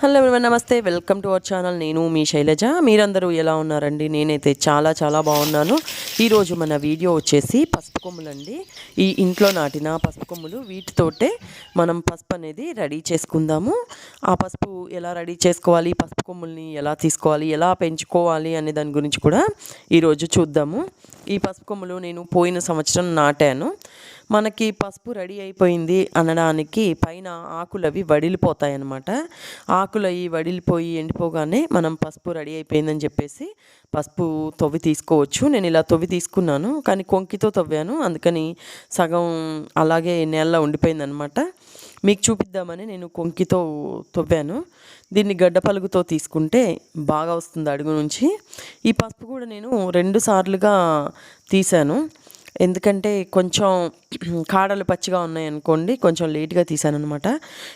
Hello ఎవరి నమస్తే. Welcome to our channel. నేను మీ శైలజ. మీరందరూ ఎలా ఉన్నారండి? నేనైతే చాలా చాలా బాగున్నాను. ఈరోజు మన వీడియో వచ్చేసి పసుపు కొమ్ములండి ఈ ఇంట్లో నాటిన పసుపు కొమ్ములు వీటితోటే మనం పసుపు అనేది రెడీ చేసుకుందాము. ఆ పసుపు ఎలా రెడీ చేసుకోవాలి? పసుపు కొమ్ముల్ని ఎలా తీసుకోవాలి? ఎలా పెంచుకోవాలి? అనే దాని గురించి కూడా ఈరోజు చూద్దాము. ఈ పసుపు కొమ్ములు నేను పోయిన సంవత్సరం నాటాను. మనకి పసుపు రెడీ అయిపోయింది అనడానికి పైన ఆకులు అవి వడిలిపోతాయి అన్నమాట ఆకులు అవి వడిలిపోయి ఎండిపోగానే మనం పసుపు రెడీ అయిపోయిందని చెప్పేసి పసుపు తవ్వి తీసుకోవచ్చు. నేను ఇలా తవ్వి తీసుకున్నాను కానీ కొంకితో తవ్వాను. అందుకని సగం అలాగే నేలలో ఉండిపోయిందనమాట మీకు చూపిద్దామని నేను కొంకితో తవ్వాను. దీన్ని గడ్డ పలుగుతో తీసుకుంటే బాగా వస్తుంది అడుగు నుంచి. ఈ పసుపు కూడా నేను రెండు సార్లుగా తీశాను. ఎందుకంటే కొంచెం కాడలు పచ్చిగా ఉన్నాయి అనుకోండి కొంచెం లేట్గా తీసాను అనమాట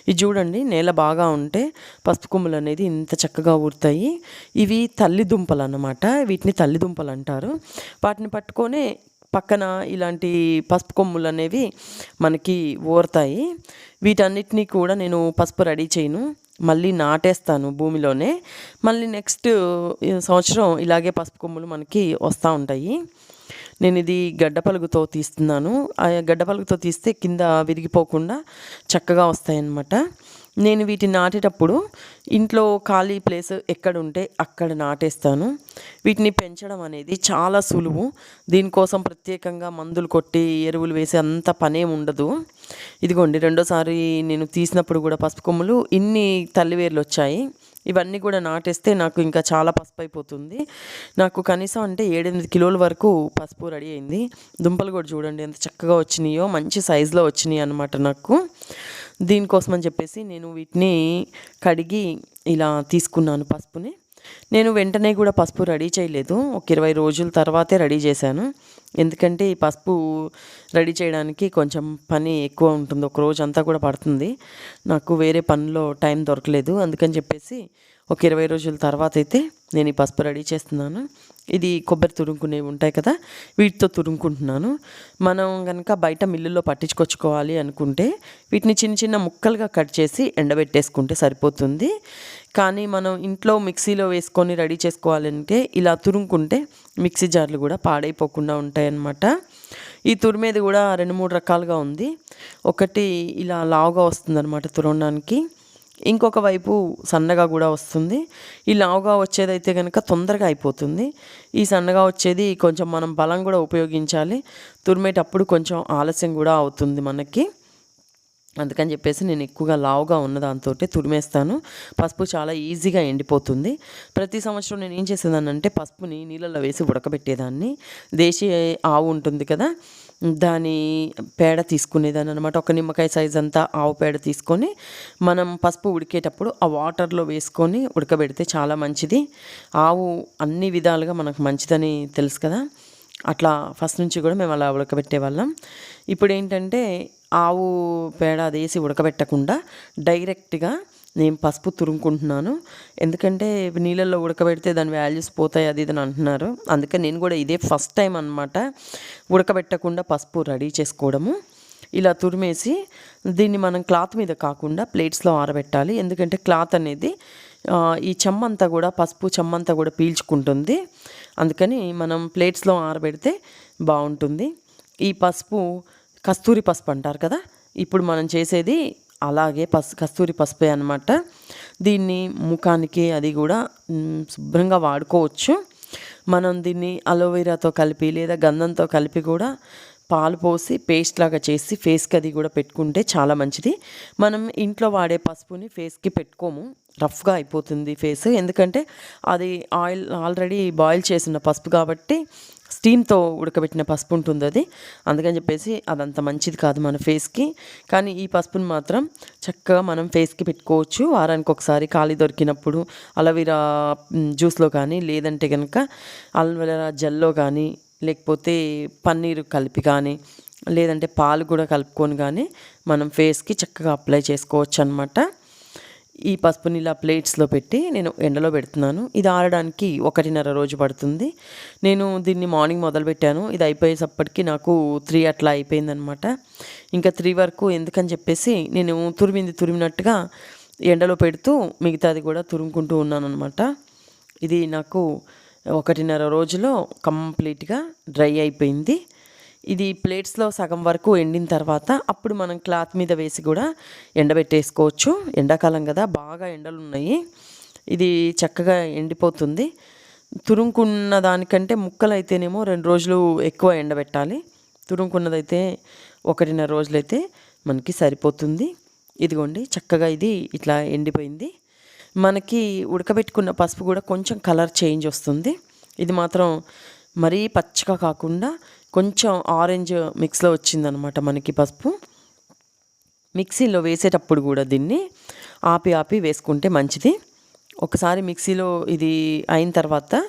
ఇది చూడండి నేల బాగా ఉంటే పసుపు కొమ్ములు అనేది ఇంత చక్కగా ఊరుతాయి. ఇవి తల్లి దుంపలు అన్నమాట. వీటిని తల్లి దుంపలు అంటారు. వాటిని పట్టుకొని పక్కన ఇలాంటి పసుపు కొమ్ములు అనేవి మనకి ఊరుతాయి. వీటన్నిటినీ కూడా నేను పసుపు రెడీ చేయను. మళ్ళీ నాటేస్తాను భూమిలోనే. మళ్ళీ నెక్స్ట్ సంవత్సరం ఇలాగే పసుపు కొమ్ములు మనకి వస్తూ ఉంటాయి. నేను ఇది గడ్డ పలుగుతో తీస్తున్నాను. ఆ గడ్డ పలుగుతో తీస్తే కింద విరిగిపోకుండా చక్కగా వస్తాయన్నమాట. నేను వీటిని నాటేటప్పుడు ఇంట్లో ఖాళీ ప్లేస్ ఎక్కడ ఉంటే అక్కడ నాటేస్తాను. వీటిని పెంచడం అనేది చాలా సులువు. దీనికోసం ప్రత్యేకంగా మందులు కొట్టి ఎరువులు వేసి అంత పనేం ఉండదు. ఇదిగోండి రెండోసారి నేను తీసినప్పుడు కూడా పసుపు కొమ్ములు ఇన్ని తల్లివేర్లు వచ్చాయి. ఇవన్నీ కూడా నాటేస్తే నాకు ఇంకా చాలా పసుపు అయిపోతుంది నాకు కనీసం అంటే ఏడెనిమిది కిలోల వరకు పసుపు రెడీ అయింది. దుంపలు కూడా చూడండి ఎంత చక్కగా వచ్చినాయో మంచి సైజులో వచ్చినాయి అనమాట నాకు. దీనికోసం అని చెప్పేసి నేను వీటిని కడిగి ఇలా తీసుకున్నాను పసుపుని. నేను వెంటనే కూడా పసుపు రెడీ చేయలేదు. ఒక ఇరవై రోజుల తర్వాతే రెడీ చేశాను. ఎందుకంటే ఈ పసుపు రెడీ చేయడానికి కొంచెం పని ఎక్కువ ఉంటుంది. ఒక రోజు అంతా కూడా పడుతుంది. నాకు వేరే పనిలో టైం దొరకలేదు. అందుకని చెప్పేసి ఒక ఇరవై రోజుల తర్వాత అయితే నేను ఈ పసుపు రెడీ చేస్తున్నాను. ఇది కొబ్బరి తురుముకునేవి ఉంటాయి కదా వీటితో తురుముకుంటున్నాను. మనం కనుక బయట మిల్లులో పట్టించుకొచ్చుకోవాలి అనుకుంటే వీటిని చిన్న చిన్న ముక్కలుగా కట్ చేసి ఎండబెట్టేసుకుంటే సరిపోతుంది. కానీ మనం ఇంట్లో మిక్సీలో వేసుకొని రెడీ చేసుకోవాలంటే ఇలా తురుముకుంటే మిక్సీ జార్లు కూడా పాడైపోకుండా ఉంటాయన్నమాట. ఈ తురిమేది కూడా రెండు మూడు రకాలుగా ఉంది. ఒకటి ఇలా లావుగా వస్తుందన్నమాట తురవడానికి. ఇంకొక వైపు సన్నగా కూడా వస్తుంది. ఈ లావుగా వచ్చేదైతే కనుక తొందరగా అయిపోతుంది. ఈ సన్నగా వచ్చేది కొంచెం మనం బలం కూడా ఉపయోగించాలి. తురిమేటప్పుడు కొంచెం ఆలస్యం కూడా అవుతుంది మనకి. అందుకని చెప్పేసి నేను ఎక్కువగా లావుగా ఉన్న దాంతో తురిమేస్తాను పసుపు చాలా ఈజీగా ఎండిపోతుంది. ప్రతి సంవత్సరం నేను ఏం చేసేదానంటే పసుపుని నీళ్ళల్లో వేసి ఉడకబెట్టేదాన్ని. దేశీయ ఆవు ఉంటుంది కదా దాని పేడ తీసుకునేదాన్ని అనమాట ఒక నిమ్మకాయ సైజ్ అంతా ఆవు పేడ తీసుకొని మనం పసుపు ఉడికేటప్పుడు ఆ వాటర్లో వేసుకొని ఉడకబెడితే చాలా మంచిది. ఆవు అన్ని విధాలుగా మనకు మంచిదని తెలుసు కదా. అట్లా ఫస్ట్ నుంచి కూడా మేము అలా ఉడకబెట్టే వాళ్ళం ఇప్పుడు ఏంటంటే ఆవు పేడ అదేసి ఉడకబెట్టకుండా డైరెక్ట్గా నేను పసుపు తురుముకుంటున్నాను. ఎందుకంటే నీళ్ళల్లో ఉడకబెడితే దాని వాల్యూస్ పోతాయి అది ఇది అని అంటున్నారు. అందుకని నేను కూడా ఇదే ఫస్ట్ టైం అనమాట ఉడకబెట్టకుండా పసుపు రెడీ చేసుకోవడము. ఇలా తురిమేసి దీన్ని మనం క్లాత్ మీద కాకుండా ప్లేట్స్లో ఆరబెట్టాలి. ఎందుకంటే క్లాత్ అనేది ఈ చెమ్మంతా కూడా పసుపు చెమ్మంతా కూడా పీల్చుకుంటుంది. అందుకని మనం ప్లేట్స్లో ఆరబెడితే బాగుంటుంది. ఈ పసుపు కస్తూరి పసుపు అంటారు కదా? ఇప్పుడు మనం చేసేది అలాగే పసు కస్తూరి పసుపే అనమాట దీన్ని ముఖానికి అది కూడా శుభ్రంగా వాడుకోవచ్చు. మనం దీన్ని అలోవెరాతో కలిపి లేదా గంధంతో కలిపి కూడా పాలు పోసి పేస్ట్ లాగా చేసి ఫేస్కి అది కూడా పెట్టుకుంటే చాలా మంచిది. మనం ఇంట్లో వాడే పసుపుని ఫేస్కి పెట్టుకోము. రఫ్గా అయిపోతుంది ఫేస్ ఎందుకంటే అది ఆయిల్ ఆల్రెడీ బాయిల్ చేసిన పసుపు కాబట్టి స్టీమ్తో ఉడకబెట్టిన పసుపు ఉంటుంది అది. అందుకని చెప్పేసి అదంత మంచిది కాదు మన ఫేస్కి కానీ ఈ పసుపుని మాత్రం చక్కగా మనం ఫేస్కి పెట్టుకోవచ్చు. వారానికి ఒకసారి ఖాళీ దొరికినప్పుడు అలవీరా జ్యూస్లో కానీ లేదంటే కనుక అలవీరా జెల్లో కానీ లేకపోతే పన్నీరు కలిపి కానీ లేదంటే పాలు కూడా కలుపుకొని కానీ మనం ఫేస్కి చక్కగా అప్లై చేసుకోవచ్చు అనమాట ఈ పసుపు నీళ్ళ ప్లేట్స్లో పెట్టి నేను ఎండలో పెడుతున్నాను. ఇది ఆరడానికి ఒకటిన్నర రోజు పడుతుంది. నేను దీన్ని మార్నింగ్ మొదలుపెట్టాను ఇది అయిపోయేసప్పటికి నాకు త్రీ అట్లా అయిపోయిందనమాట ఇంకా త్రీ వరకు ఎందుకని చెప్పేసి నేను తురిమింది తురిమినట్టుగా ఎండలో పెడుతూ మిగతాది కూడా తురుముకుంటూ ఉన్నాను అనమాట ఇది నాకు ఒకటిన్నర రోజులో కంప్లీట్గా డ్రై అయిపోయింది. ఇది ప్లేట్స్లో సగం వరకు ఎండిన తర్వాత అప్పుడు మనం క్లాత్ మీద వేసి కూడా ఎండబెట్టేసుకోవచ్చు. ఎండాకాలం కదా బాగా ఎండలు ఉన్నాయి ఇది చక్కగా ఎండిపోతుంది. తురుముకున్న దానికంటే ముక్కలు అయితేనేమో రెండు రోజులు ఎక్కువ ఎండబెట్టాలి. తురుముకున్నదైతే ఒకటిన్నర రోజులైతే మనకి సరిపోతుంది. ఇదిగోండి చక్కగా ఇది ఇట్లా ఎండిపోయింది. మనకి ఉడకబెట్టుకున్న పసుపు కూడా కొంచెం కలర్ చేంజ్ వస్తుంది. ఇది మాత్రం మరీ పచ్చగా కాకుండా కొంచెం ఆరెంజ్ మిక్స్లో వచ్చిందనమాట మనకి పసుపు. మిక్సీలో వేసేటప్పుడు కూడా దీన్ని ఆపి ఆపి వేసుకుంటే మంచిది. ఒకసారి మిక్సీలో ఇది అయిన తర్వాత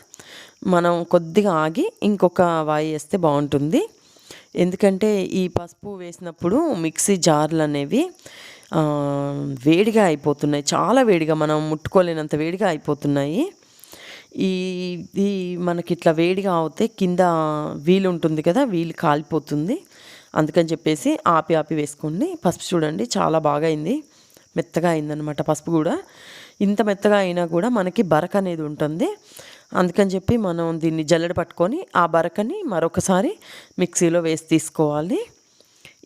మనం కొద్దిగా ఆగి ఇంకొక వాయి వేస్తే బాగుంటుంది. ఎందుకంటే ఈ పసుపు వేసినప్పుడు మిక్సీ జార్లు అనేవి వేడిగా అయిపోతున్నాయి. చాలా వేడిగా మనం ముట్టుకోలేనంత వేడిగా అయిపోతున్నాయి. ఈ ఇది మనకి ఇట్లా వేడిగా అవుతే కింద వీలు ఉంటుంది కదా వీలు కాలిపోతుంది. అందుకని చెప్పేసి ఆపి ఆపి వేసుకోండి పసుపు చూడండి చాలా బాగా అయింది. మెత్తగా అయిందనమాట పసుపు కూడా. ఇంత మెత్తగా అయినా కూడా మనకి బరక అనేది ఉంటుంది. అందుకని చెప్పి మనం దీన్ని జల్లెడ పట్టుకొని ఆ బరకని మరొకసారి మిక్సీలో వేసి తీసుకోవాలి.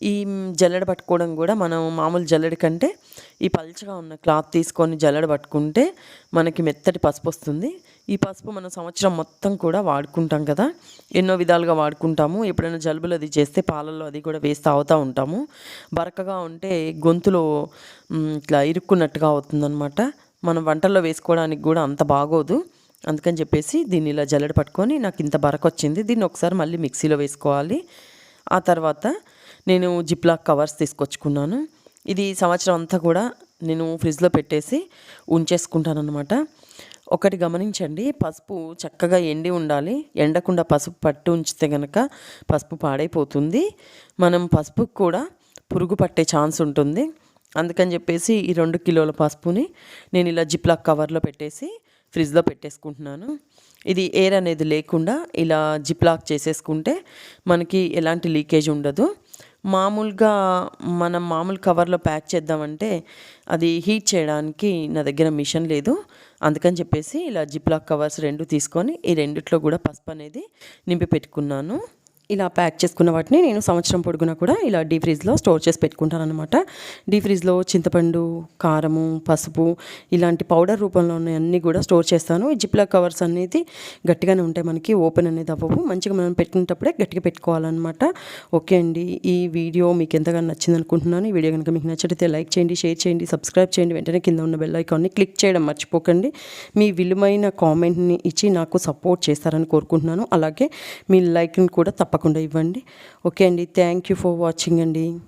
ఈ జల్లెడ పట్టుకోవడం కూడా మనం మామూలు జల్లెడ కంటే ఈ పల్చగా ఉన్న క్లాత్ తీసుకొని జల్లెడ పట్టుకుంటే మనకి మెత్తటి పసుపు వస్తుంది. ఈ పసుపు మనం సంవత్సరం మొత్తం కూడా వాడుకుంటాం కదా. ఎన్నో విధాలుగా వాడుకుంటాము. ఎప్పుడైనా జలుబులు అది చేస్తే పాలల్లో అది కూడా వేసి తాగుతూ ఉంటాము. బరకగా ఉంటే గొంతులో ఇట్లా ఇరుక్కున్నట్టుగా అవుతుందన్నమాట. మనం వంటల్లో వేసుకోవడానికి కూడా అంత బాగోదు. అందుకని చెప్పేసి దీన్ని ఇలా జల్లెడ పట్టుకొని నాకు ఇంత బరక వచ్చింది దీన్ని ఒకసారి మళ్ళీ మిక్సీలో వేసుకోవాలి. ఆ తర్వాత నేను జిప్లాక్ కవర్స్ తీసుకొచ్చుకున్నాను. ఇది సంవత్సరం అంతా కూడా నేను ఫ్రిడ్జ్లో పెట్టేసి ఉంచేసుకుంటాను అనమాట ఒకటి గమనించండి పసుపు చక్కగా ఎండి ఉండాలి. ఎండకుండా పసుపు పట్టు ఉంచితే కనుక పసుపు పాడైపోతుంది. మనం పసుపు కూడా పురుగు పట్టే ఛాన్స్ ఉంటుంది. అందుకని చెప్పేసి ఈ రెండు కిలోల పసుపుని నేను ఇలా జిప్లాక్ కవర్లో పెట్టేసి ఫ్రిడ్జ్లో పెట్టేసుకుంటున్నాను. ఇది ఎయిర్ అనేది లేకుండా ఇలా జిప్లాక్ చేసేసుకుంటే మనకి ఎలాంటి లీకేజ్ ఉండదు. మామూలుగా మనం మామూలు కవర్లో ప్యాక్ చేద్దామంటే అది హీట్ చేయడానికి నా దగ్గర మిషన్ లేదు. అందుకని చెప్పేసి ఇలా జిప్లాక్ కవర్స్ రెండు తీసుకొని ఈ రెండిట్లో కూడా పసుపు అనేది నింపి పెట్టుకున్నాను. ఇలా ప్యాక్ చేసుకున్న వాటిని నేను సంవత్సరం పొడుగున కూడా ఇలా డీ ఫ్రీజ్లో స్టోర్ చేసి పెట్టుకుంటాను అనమాట డీ ఫ్రీజ్లో చింతపండు కారము పసుపు ఇలాంటి పౌడర్ రూపంలో ఉన్న అన్నీ కూడా స్టోర్ చేస్తాను. ఈ జిప్లా కవర్స్ అనేది గట్టిగానే ఉంటాయి మనకి ఓపెన్ అనేది అవ్వవు. మంచిగా మనం పెట్టినప్పుడే గట్టిగా పెట్టుకోవాలన్నమాట. ఓకే అండి ఈ వీడియో మీకు ఎంతగానో నచ్చింది అనుకుంటున్నాను. ఈ వీడియో కనుక మీకు నచ్చితే లైక్ చేయండి షేర్ చేయండి సబ్స్క్రైబ్ చేయండి. వెంటనే కింద ఉన్న బెల్ ఐకాన్ని క్లిక్ చేయడం మర్చిపోకండి. మీ విలువైన కామెంట్ని ఇచ్చి నాకు సపోర్ట్ చేస్తారని కోరుకుంటున్నాను. అలాగే మీ లైక్ని కూడా తప్ప తప్పకుండా ఇవ్వండి. ఓకే అండి. థ్యాంక్ యూ ఫర్ వాచింగ్ అండి.